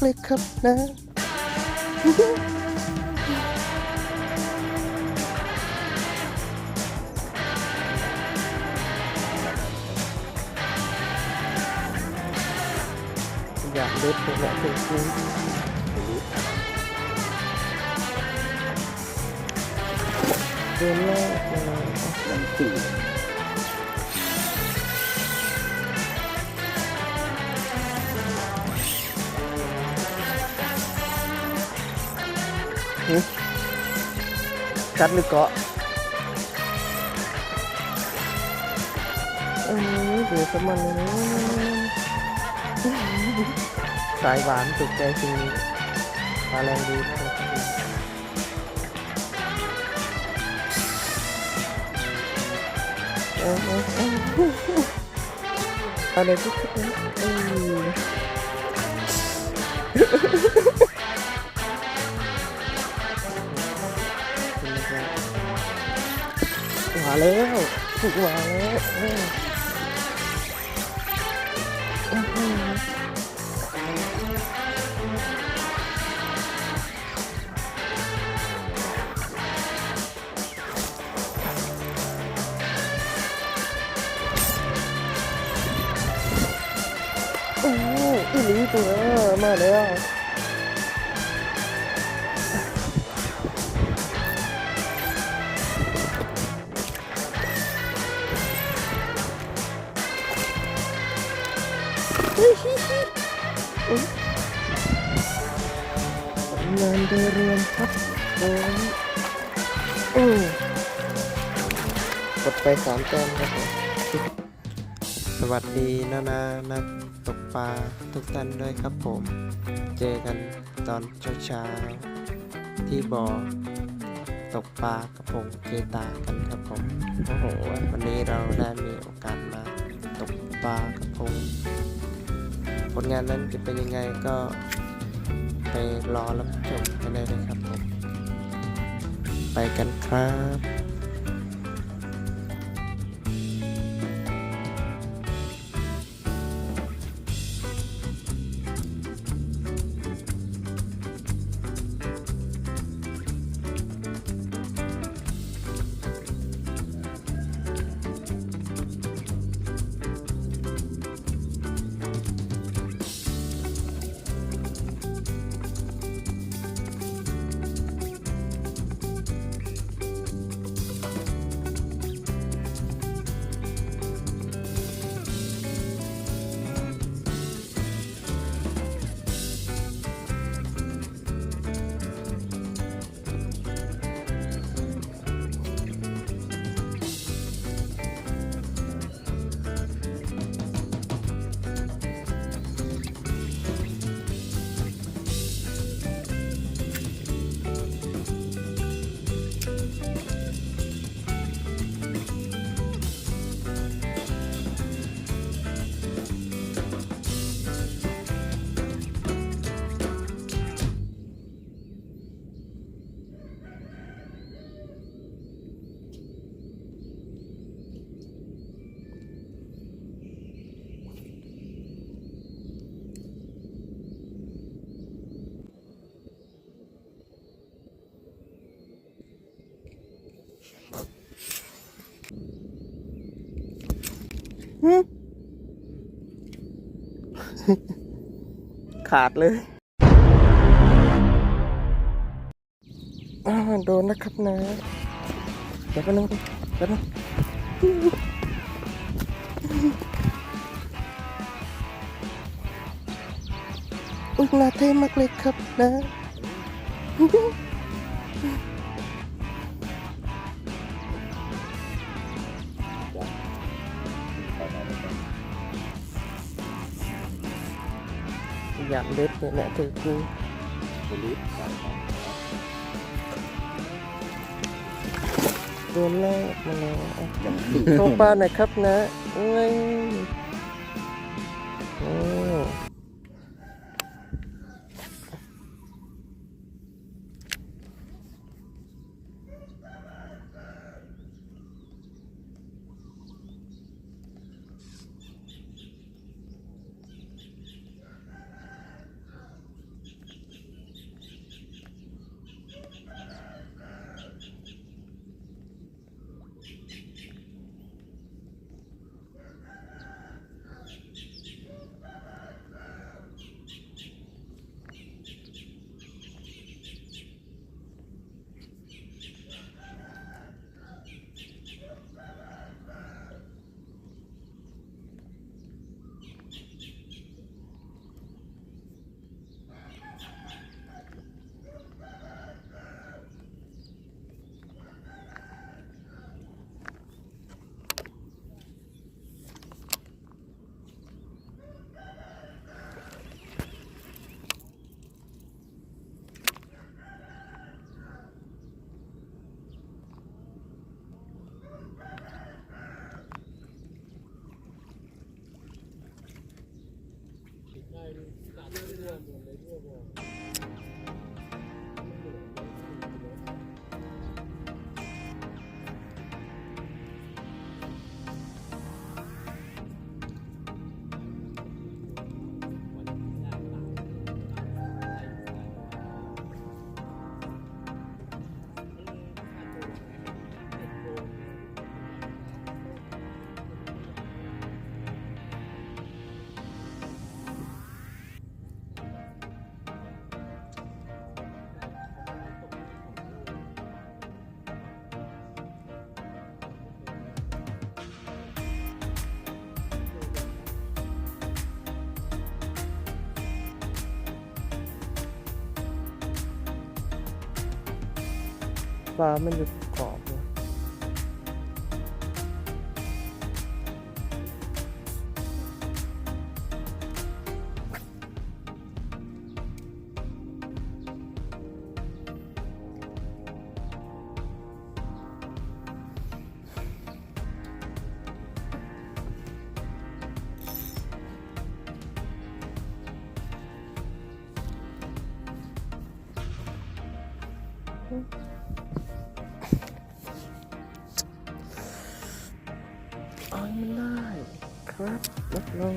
เลยครับนะ อยากเล็ดเลยแหละจริงๆเดินแรกมาน้ำจืด กัดหรือเกาะเอ้ยเดี๋ยวสมันเลยสายหวานถูกใจจริงปลาแรงดีเอ้ยเอ้ยเอ้เอาเลยทุกคนเอ้ย มาแล้วถูกมาแล้วยอื้อหือโอ้อีลีตัวมาแล้วามแต้มครับผมสวัสดีนานานักตกปลาทุกท่านด้วยครับผม เจอกันตอนเช้าๆที่บ่อตกปลากระพงเกตากันครับผมโอ้โหวันนี้เราได้มีโอกาสมาตกปลากระพงผลงานนั้นจะเป็นยังไงก็ไปรอรับชมกันได้เลยครับผม ไปกันครับ ขาดเลยโดนนะครับนะเดี๋ยวแป๊บนึงแป๊บนึงอุ้ยน่าเท่มากเลยครับนะ ยากเล็ดเนี่ยแหละคือคือผลิตสายของโดนแรกมาแล้วอะน้ำจืดโชว์ปลาหน่อยครับนะเอ้ยโอ้ ปลามั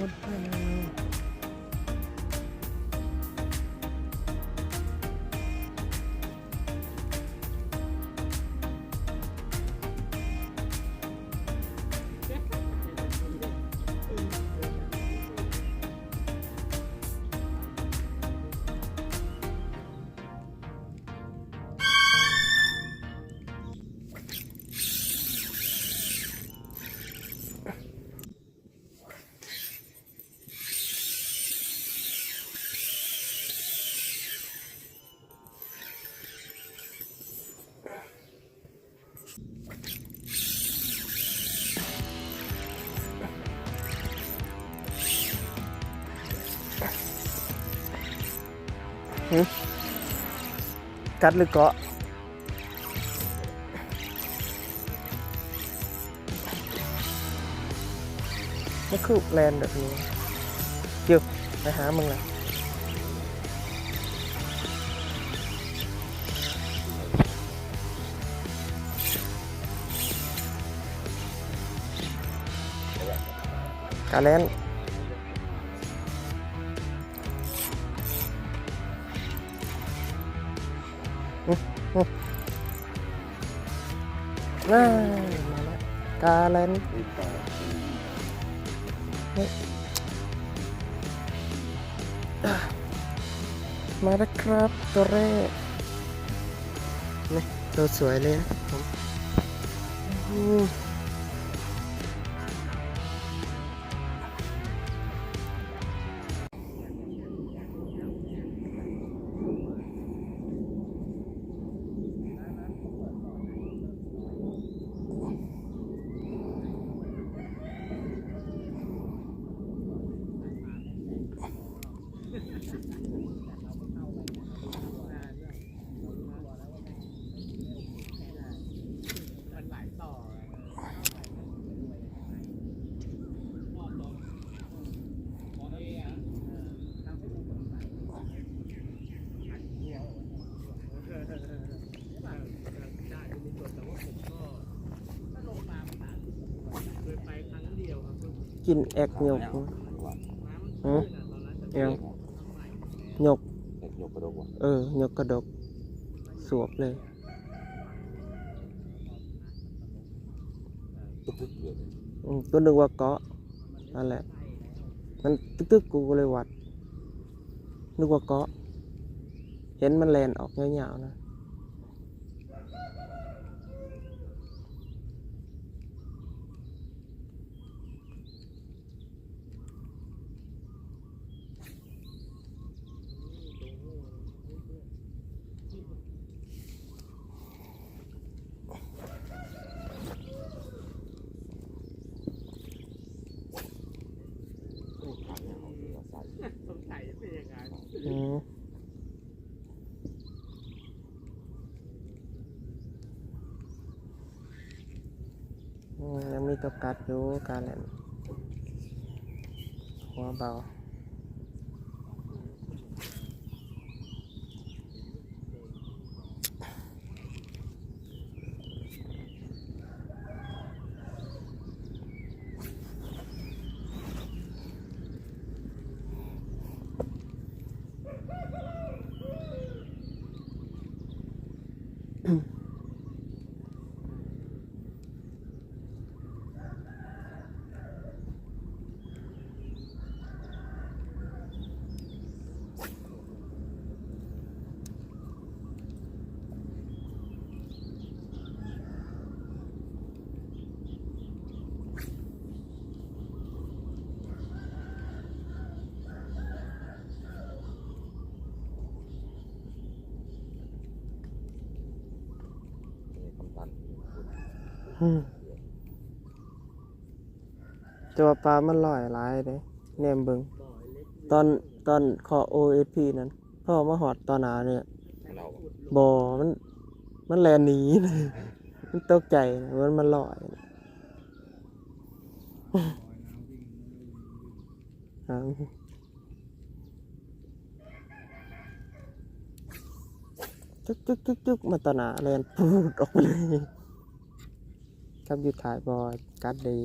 รั กัดหรือเกาะไม่คือแลนแบบนี้เกี่ยวไปหามึงละกาแลน น่ามาแล้วกาแลนมาแล้วครับตัวแรกนี่ตัวสวยเลยนะผม กินแอกหยกหืมยังหยกเด็กยกกระดกว่ะเออหยกกระดก สวบเลยตุ๊กตุ๊กเลยอืมก็นึกว่าเกาะนั่นแหละมันตึกๆกูก็เลยวัดนึกว่าเกาะ เห็นมันแลนออกยาวๆนะ สงสัยเป็นยังไง อืมอืมยัง มีตัวกัดอยู่การเล่นหัวเบา ตัวปลามันลอยหลายเลยแนมเบิงตอนตอนขอ OSP นั้นพ่อมาหอดตอนหนาเนี่ยบอมัน มันแลนหนีเลยมันตกใจนะมันมันลอยอ่าจุกจุกจุกจุกมาตอนหนาแลนพูดออกไปเลย ครับอยู่ถ่ายบอยกัดดี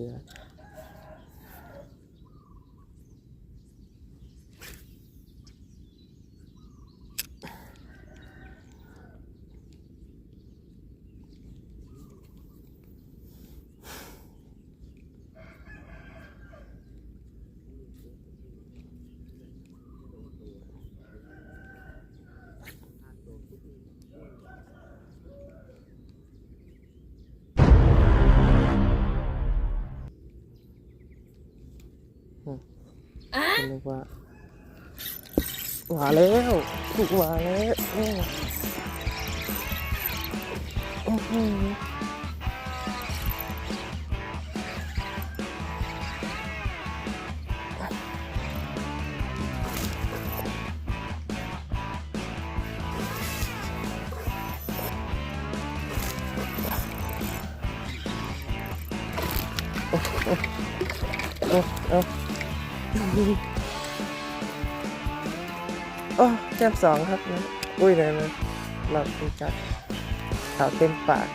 นึกว่าหวาแล้วถูกหวาแล้วอืมอื้อหือเอาเอา โอ้แก้มสองครับนะอุ้ยเลยนะหลอดเป็นจัดขาวเต็มปาก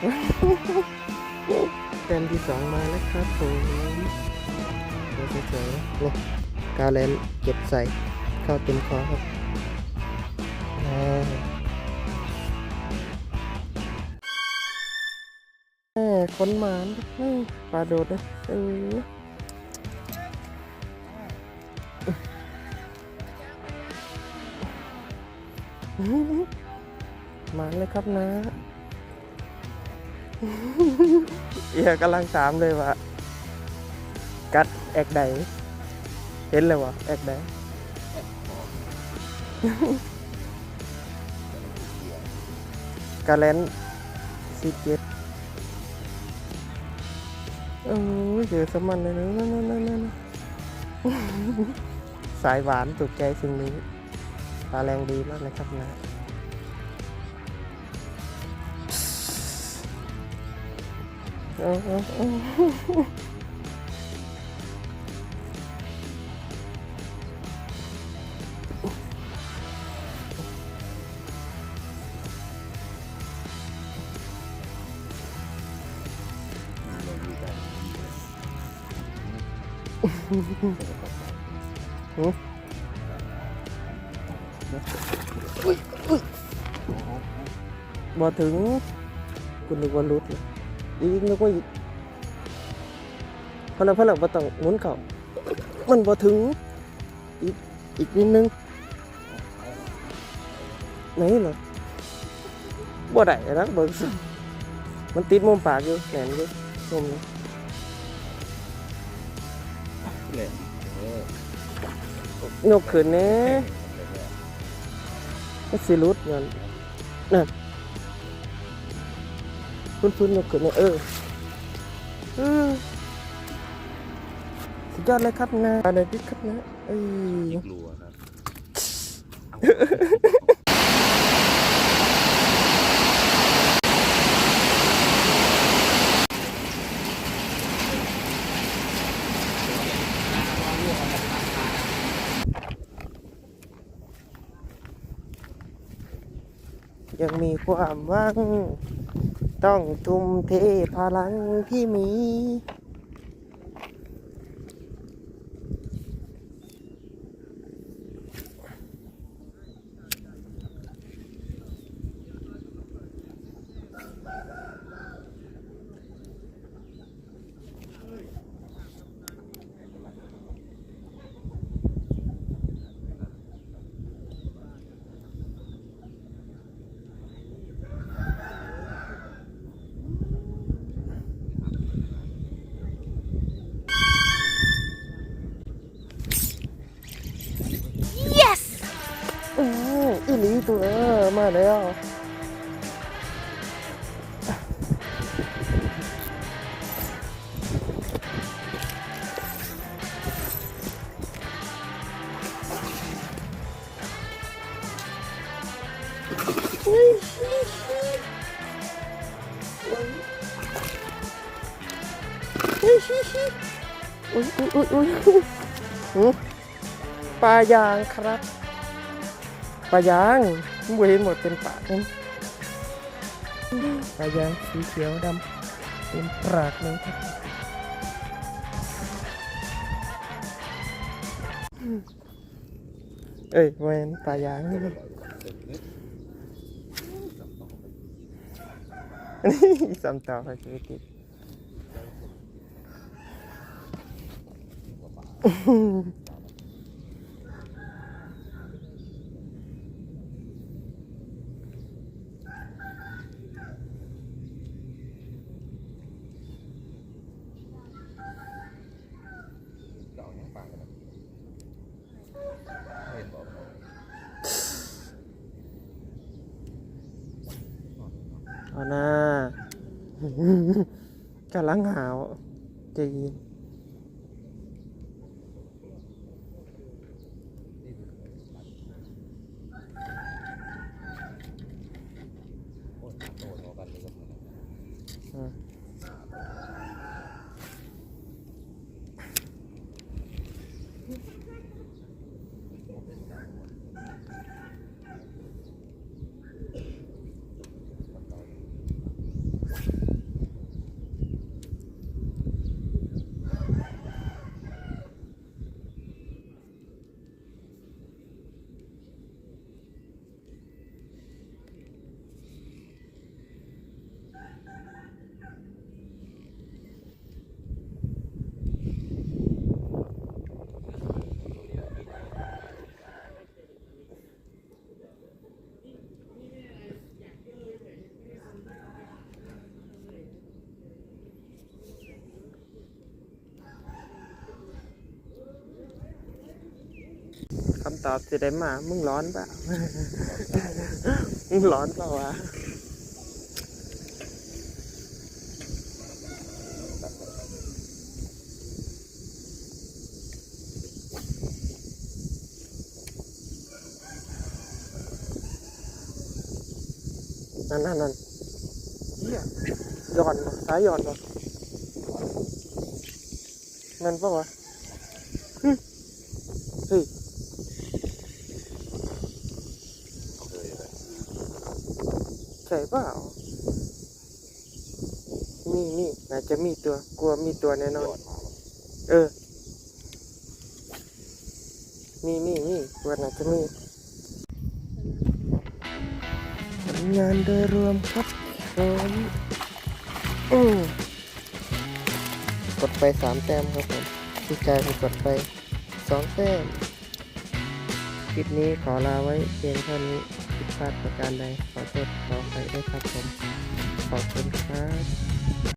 แต้มที่สองมาแล้วครับผมเดี๋ยวเฉยๆนี่กาแลนเก็บใส่เข้าเต็มคอครับอ่าแม่คนหมานอืมปลาโดดนะเออ มาเลยครับนะเอียกำลังถามเลยว่ากัดแอกใดเห็นเลยวะแอกใดกาเลนสิเจ็ดโอ้ยเจอสมันเลยนะนั่นนั่นนั่นสายหวานถูกใจสิ่งนี้ ปลาแรงดีมากนะครับนะเอาเอาถึงคุณนึกว่ารุดเลยอีกนึกว่าอีกพราะนั้นเพราะเราต้องหมุนเข่ามันบ่ถึงอีกอีกนิดนึงไหนเหรอบ่ได้นะเบิ่งสิมันติดมุมปากอยู่แหนอยู่มุมนี้เลยเออยกขึ้นแหน่มันสิรุดเงินนั่น ฟื้นๆยกขึ้นแหน่เออเออสุดยอดเลยครับนะอะไรดิครับนะเอ้ยรัวครับยังมีความหวัง ต้องทุ่มเทพลังที่มี ตัวมาแล้วอุ้ยอุ้ยอุ้ยอุ้ยปลายางครับ ปลายางผมเห็นหมดเป็นปากนี่ปลายางสีเขียวดำเป็นปากเลยครับเอ้ยเวนปลายางนี่สามต่อไปชีวิตติดก่ายังฟังกันนะไม่เห็นบอก เอาหน้า กำลังหาวจะยิน โอ้ยโตเท่ากันเลยก็เหมือนกัน อืมคำ ตอบจะได้มา มึงร้อนเปล่ามึงร้อนเปล่าวะนั่นนั่นนั่นเฮียหย่อนบ่สายหย่อนบ่นั่นปะวะหึเฮ้ย เคยเลย ใช่เปล่า มีมีน่าจะมีตัว กลัวมีตัวแน่นยอนอดมาแบบเออ มีมีมีกลัวน่าจะมีผลงานโดยรวมครับผมอืมกดไปสามแต้มครับผมพี่กายไปกดไปสองแต้มคลิปนี้ขอลาไว้เพียงเท่านี้ผิด พลาดประการใดขอโทษขออภัยด้วยครับผม ขอบคุณครับ